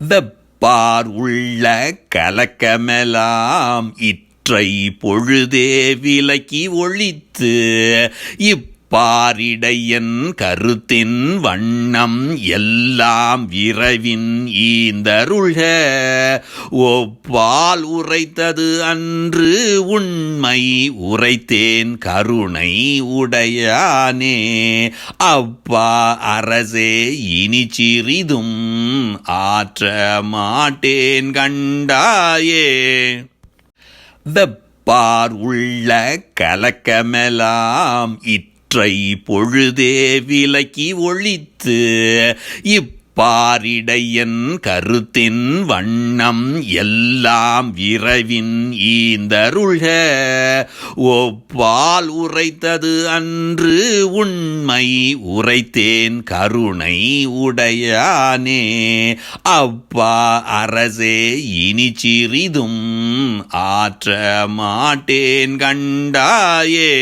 வெப்பார் உள்ள கலக்கமெலாம் இற்றை பொழுதே விலக்கி ஒழித்து பாரிடையன் கருத்தின் வண்ணம் எல்லாம் விரவின் ஈந்தருள்க. ஒப்பால் உரைத்தது அன்று உண்மை உரைத்தேன் கருணை உடையானே. அப்பா அரசே இனி சிறிதும் ஆற்ற மாட்டேன் கண்டாயே. வெப்பார் உள்ள கலக்கமெலாம் இற்றை பொழுதே விலக்கி ஒழித்து இப்பாரிடையன் கருத்தின் வண்ணம் எல்லாம் விரவின் ஈந்தருள்க. ஒப்பால் உரைத்தது அன்று உண்மை உரைத்தேன் கருணை உடையானே. அப்பா அரசே இனி சிறிதும் ஆற்ற மாட்டேன் கண்டாயே.